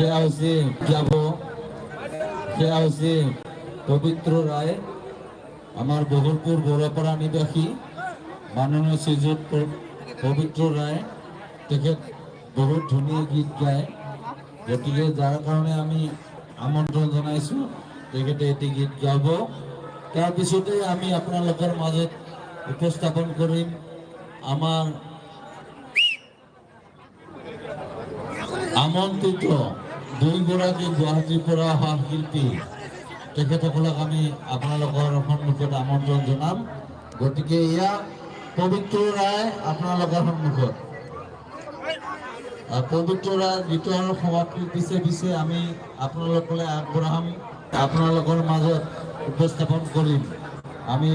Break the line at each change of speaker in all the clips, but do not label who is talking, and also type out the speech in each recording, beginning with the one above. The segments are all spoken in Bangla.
সে যাব। সে আছে পবিত্র রায়, আমার বহলপুর বড়পাড়া নিবাসী, মাননীয় শ্রীযুত পবিত্র ৰায় তেখেত বহুত ধুনীয়া গীত গায়। গতিকে যাৰ কাৰণে আমি আমন্ত্ৰণ জনাইছোঁ, তেখেতে এটি গীত গাব। তাৰপিছতে আমি আপোনালোকৰ মাজত উপস্থাপন কৰিম আমাৰ আমন্ত্ৰিত দুই গোড়া যে গুৱাহাটীৰ পৰা অহা শিল্পী তেখেতসকলক আমি আপোনালোকৰ সন্মুখত আমন্ত্ৰণ জনাম। গতিকে এয়া পবিত্ৰ ৰায় আপোনালোকৰ সন্মুখত পবিত্ৰ ৰায় গীতৰ সমাপ্তিৰ পিছে পিছে আমি আপোনালোকলৈ আগবঢ়াম আপোনালোকৰ মাজত উপস্থাপন কৰিম আমি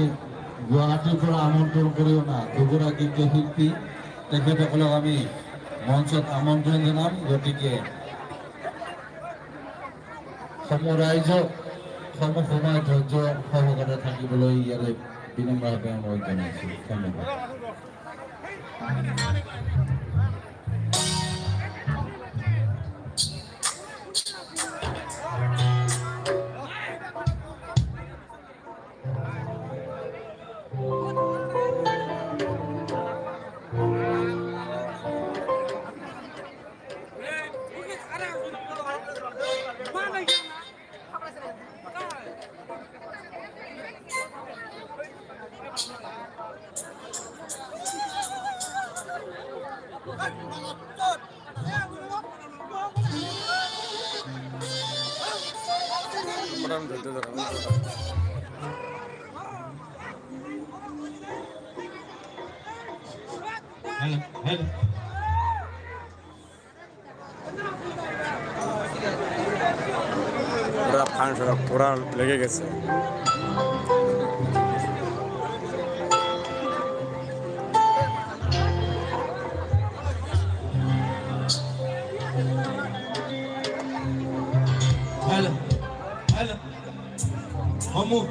গুৱাহাটীৰ পৰা আমন্ত্ৰণ কৰিও না দুগৰাকী শিল্পী তেখেতসকলক আমি মঞ্চত আমন্ত্ৰণ জনাম। গতিকে সমূহ ৰাইজক সমূহ সময় ধৈৰ্য সহকাৰে থাকিবলৈ ইয়ালৈ বিনম্ৰভাৱে অনুৰোধ জনাইছোঁ ধন্যবাদ পড়ান
ধরতে ধরা হ্যালো লেগে গেছে।
সমূহ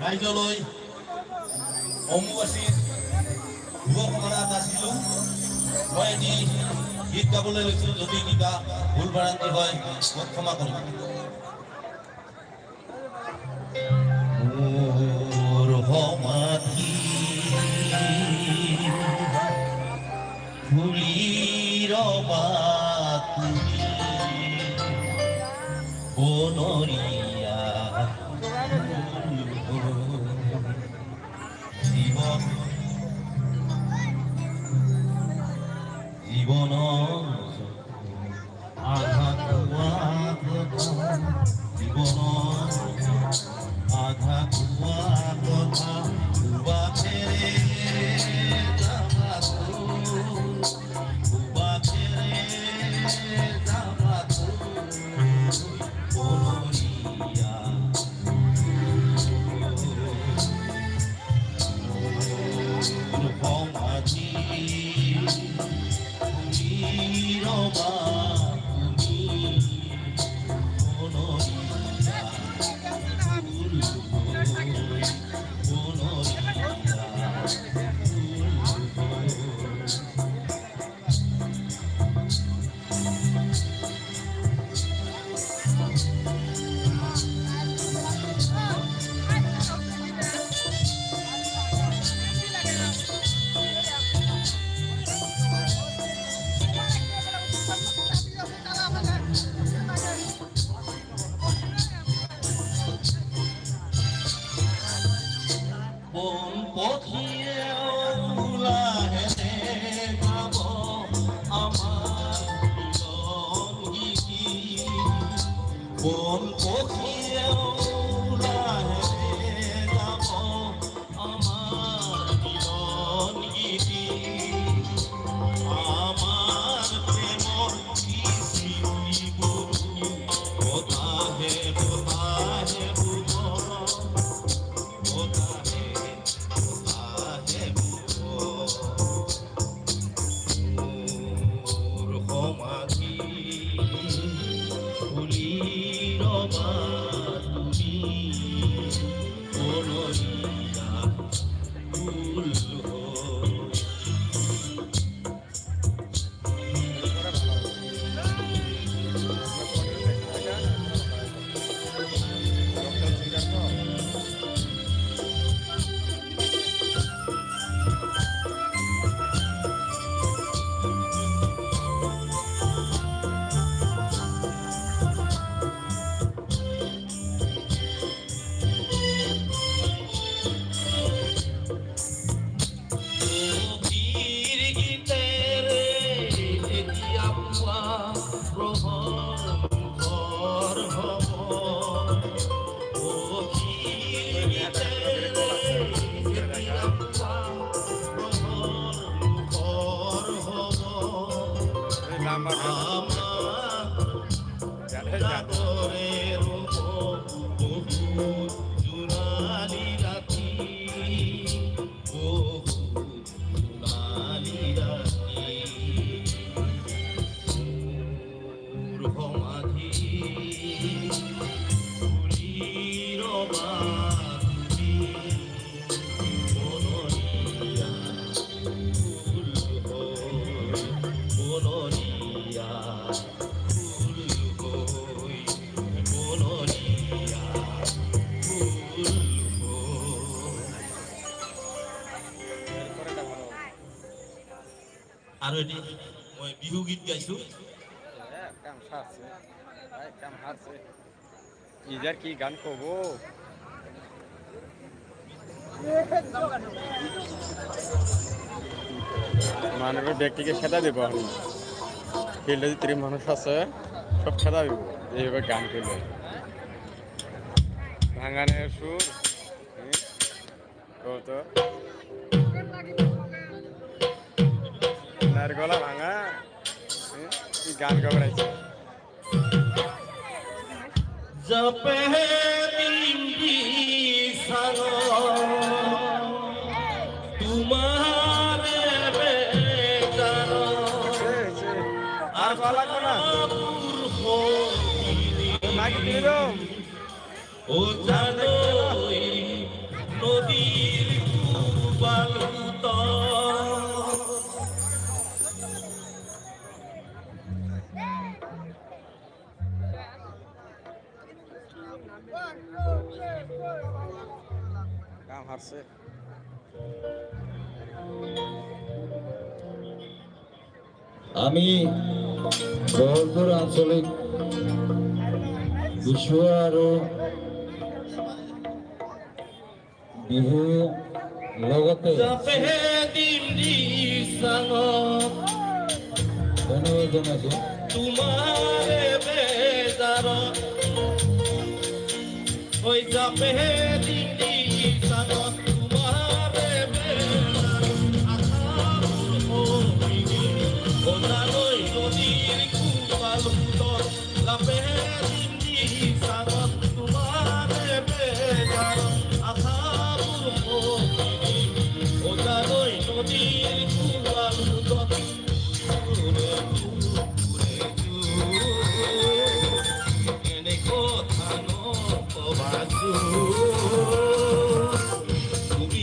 ৰাইজলৈ অম্বুবাচীৰ যুৱসকলে নাচিলোঁ মই এটি গীত গাবলৈ লৈছিলোঁ, যদি কিবা ভুল ভ্ৰান্তি হয় মোক ক্ষমা কৰিব মোৰ সমাধি
ফুলি ৰবা আধা কুয়া কথা কুয়া ছেড়ে যাবা কুয়া ছেড়ে যাবা কোনিয়া রূপমাঝি রবা আৰু এটি মই বিহু গীত গাইছোঁ।
ইদার কি গান কবো? মানুষের ব্যক্তিকে খেদা দেবো আমি। ফিল্ডে যে ত্রিম মানুষ আছে সব খেদা দিব। এইভাবে গান করলে ভাঙানের সুর হুম, কত নার গলা ভাঙা গান গবড়াইছে
জপে বিন্দি সাগ তোমার বেজার
আর গলা কোনা নাকি দিলাম
ও জানোই নদীর
হারছে।
আমি বৰদৰ আঞ্চলিক বিশ্ব আৰু বিহু লগতে ধন্যবাদ জনাইছোঁ
তোমার Hoy ja behedi di sanot তুমি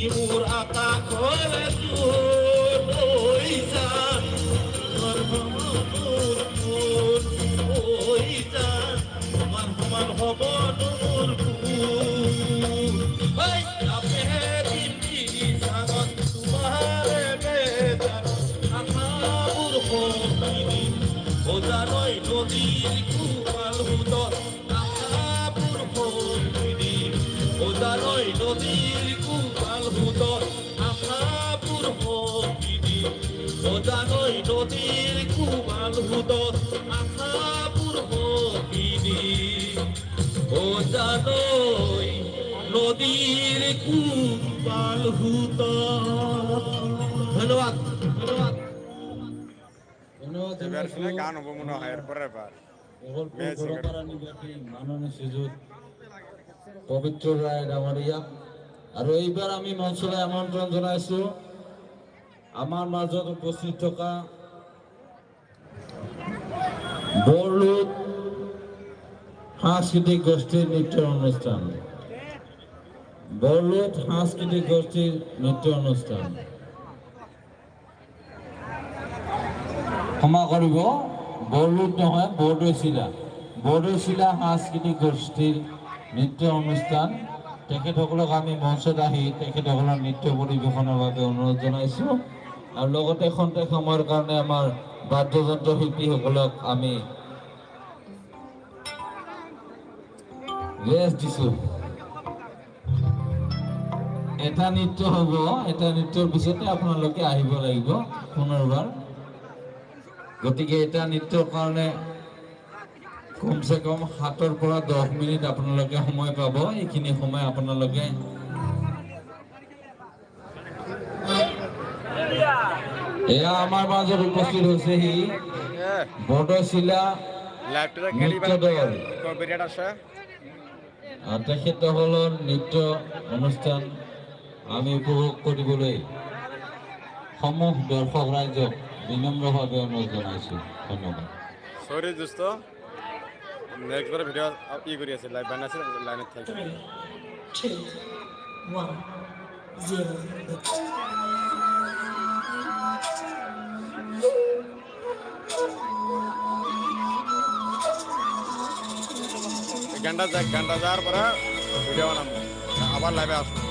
যান সমান সমান হব তোৰ ওজানৈ নদীৰ কুমাল ও নদীর কুপাল হুত। ধন্যবাদ।
এবার শুনে গান হব মনে হয় এরপরে
পবিত্র রায় আৰু এইবাৰ আমি মঞ্চলৈ আমন্ত্ৰণ জনাইছো আমাৰ মাজত উপস্থিত থকা বৰলুত সাংস্কৃতিক গোষ্ঠীৰ নৃত্য অনুষ্ঠান। বৰলুত সাংস্কৃতিক গোষ্ঠীৰ নৃত্য অনুষ্ঠান। ক্ষমা কৰিব বৰলুত নহয় বৰদৈচিলা বৰদৈচিলা সাংস্কৃতিক গোষ্ঠীৰ নৃত্য অনুষ্ঠান। তেখেতসকলক আমি মঞ্চত আহি তেখেতসকলৰ নৃত্য পৰিৱেশনৰ বাবে অনুৰোধ জনাইছোঁ। আৰু লগতে খন্তেক সময়ৰ কাৰণে আমাৰ বাদ্যযন্ত্ৰ শিল্পীসকলক আমি ৰেষ্ট দিছোঁ এটা নৃত্য হ'ব এটা নৃত্যৰ পিছতে আপোনালোকে আহিব লাগিব পুনৰবাৰ। গতিকে এটা নৃত্যৰ কাৰণে কমচে কম সাতৰ পৰা দহ মিনিট আপোনালোকে সময় পাব। এইখিনি সময় আপোনালোকে এয়া আমাৰ মাজত উপস্থিত হৈছেহি বৰদৈচিলা নৃত্য দল। আৰু তেখেতসকলৰ নৃত্য অনুষ্ঠান আমি উপভোগ কৰিবলৈ সমূহ দৰ্শক ৰাইজক বিনম্ৰভাৱে অনুৰোধ জনাইছোঁ। ধন্যবাদ।
সরি দোস্ত নেক্সট ভিডিও ই করি আছে লাইভ বানাইছে লাইনে থাকি ঘণ্টা যাক গানটা যাওয়ার পরে ভিডিও বানাবো। আবার লাইভে আসব।